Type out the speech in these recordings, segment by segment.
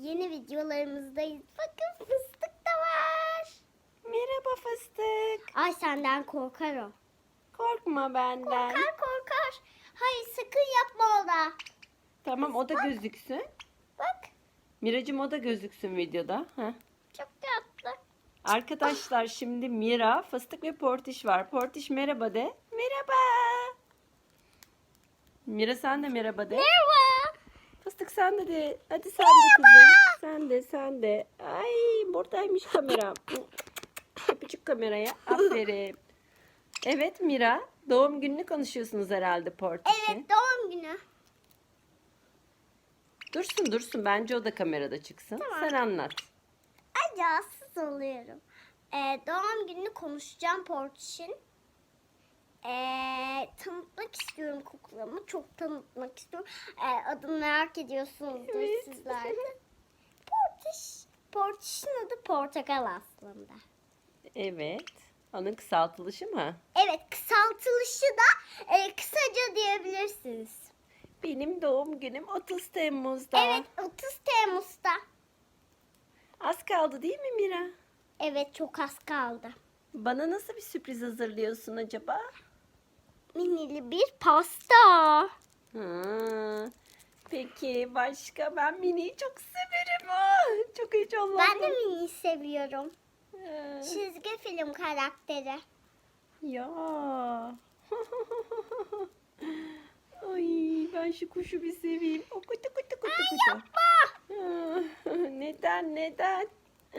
Yeni videolarımızdayız. Bakın fıstık da var. Merhaba fıstık. Ay senden korkar o. Korkma benden. Korkar korkar. Hayır sakın yapma ona. Tamam o da gözüksün. Bak Miracım o da gözüksün videoda. Heh. çok tatlı. Arkadaşlar şimdi Mira, Fıstık ve Portiş var. Portiş merhaba de. Merhaba. Mira sen de merhaba de. Merhaba. Fıstık sen de de. Hadi sen de kızım. Sen de sen de. Ay buradaymış kamera. Öpücük kameraya. Aferin. Evet Mira. Doğum gününü konuşuyorsunuz herhalde Portiş'in. Evet doğum günü. Dursun dursun. Bence o da kamerada çıksın. Tamam. Sen anlat. Ay rahatsız oluyorum. Ee, doğum gününü konuşacağım Portiş'in. Ee, tanıtmak istiyorum kukulamı. Çok tanıtmak istiyorum. Ee, adını merak ediyorsunuzdur Evet. sizler de. Portiş. Portiş'in adı Portakal aslında. Evet. Onun kısaltılışı mı? Evet kısaltılışı da e, kısaca diyebilirsiniz. Benim doğum günüm 30 Temmuz'da. Evet 30 Temmuz'da. Az kaldı değil mi Mira? Evet çok az kaldı. Bana nasıl bir sürpriz hazırlıyorsun acaba? Minili bir pasta. Ha. Peki başka? Ben Mini'yi çok severim. Ah, çok heyecanlandım. Ben de mini seviyorum. Ha. Çizgi film karakteri. Ya. Ay ben şu kuşu bir seveyim. O kutu kutu kutu kutu. Yapma. Ah, neden neden?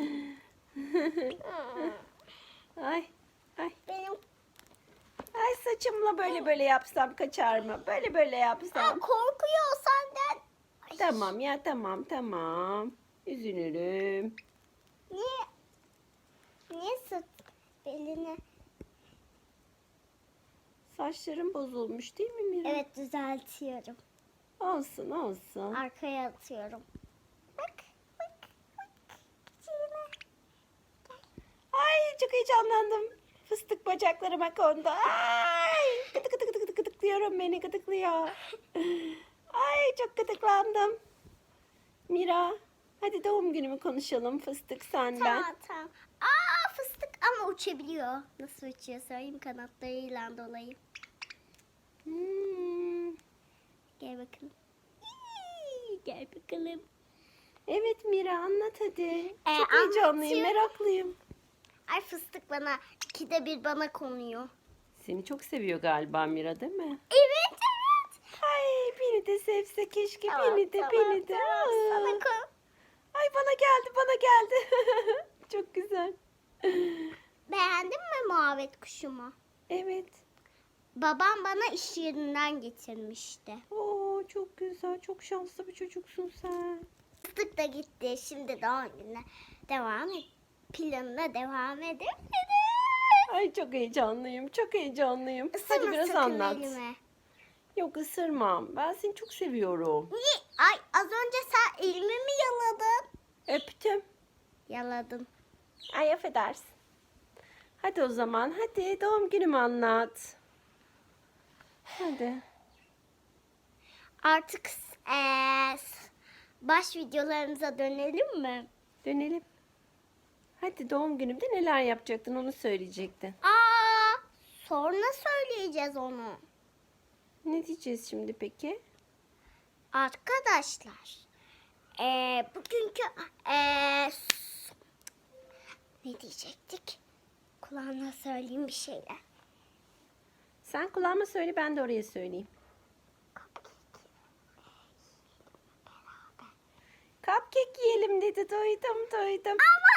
ay ay ay saçımla böyle böyle yapsam kaçar mı? Böyle böyle Aa, yapsam. korkuyor senden. Ay, Tamam ya tamam tamam. Üzülürüm. Niye? Niye sırt belini? Saçlarım bozulmuş değil mi Mira? Evet düzeltiyorum. Olsun olsun. Arkaya atıyorum. Bak bak bak. Çiğne. Ay çok heyecanlandım. Fıstık bacaklarıma kondu. Gıdık gıdık gıdık gıdıklıyor beni gıdıklıyor. Ay çok gıdıklandım. Mira hadi doğum günümü konuşalım fıstık sen ben. Tamam tamam. Aa fıstık ama uçabiliyor. Nasıl uçuyor söyleyeyim kanatlarıyla dolayı. Hmm, Gel bakalım. İyi, Gel bakalım. Evet Mira anlat hadi. Ee, çok heyecanlıyım anlatıyorum. meraklıyım. Ay fıstık bana ikide bir bana konuyor. Seni çok seviyor galiba Mira değil mi? Evet evet. Ay beni de sevse keşke Tamam, beni de tamam, beni de. tamam. Sana. Ay bana geldi bana geldi. çok güzel. Beğendin mi muhabbet kuşumu? Evet. Babam bana iş yerinden getirmişti. Oo çok güzel. Çok şanslı bir çocuksun sen. Fıstık da gitti. Şimdi doğum gününe devam et. Planına devam edelim. Ay çok heyecanlıyım. Çok heyecanlıyım. Isırma Hadi biraz sakın anlat. elime. Yok ısırmam. Ben seni çok seviyorum. Niye? Ay az önce sen elimi mi yaladın? Öptüm. Yaladın. Ay affedersin. Hadi o zaman. Hadi doğum günümü anlat. Hadi. Artık eee, baş videolarımıza dönelim mi? Dönelim. Hadi doğum günümde neler yapacaktın onu söyleyecektin. Aa, sonra söyleyeceğiz onu. Ne diyeceğiz şimdi peki? Arkadaşlar, eee, bugünkü eee, s- ne diyecektik? Kulağına söyleyeyim bir şeyler. Sen kulağıma söyle ben de oraya söyleyeyim. Cupcake yiyelim dedi. Duydum duydum. Ama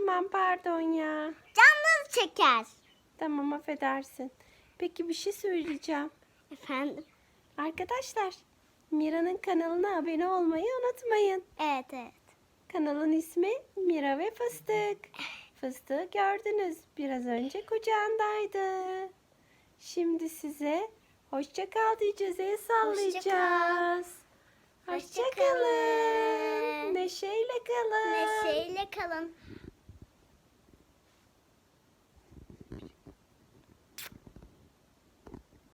tamam pardon ya. Canınız çeker. Tamam affedersin. Peki bir şey söyleyeceğim. Efendim? Arkadaşlar Mira'nın kanalına abone olmayı unutmayın. Evet evet. Kanalın ismi Mira ve Fıstık. Fıstığı gördünüz. Biraz önce kucağındaydı. Şimdi size hoşça kal diyeceğiz. El sallayacağız. Hoşça Hoşça kalın. kalın. Neşeyle kalın. Neşeyle kalın.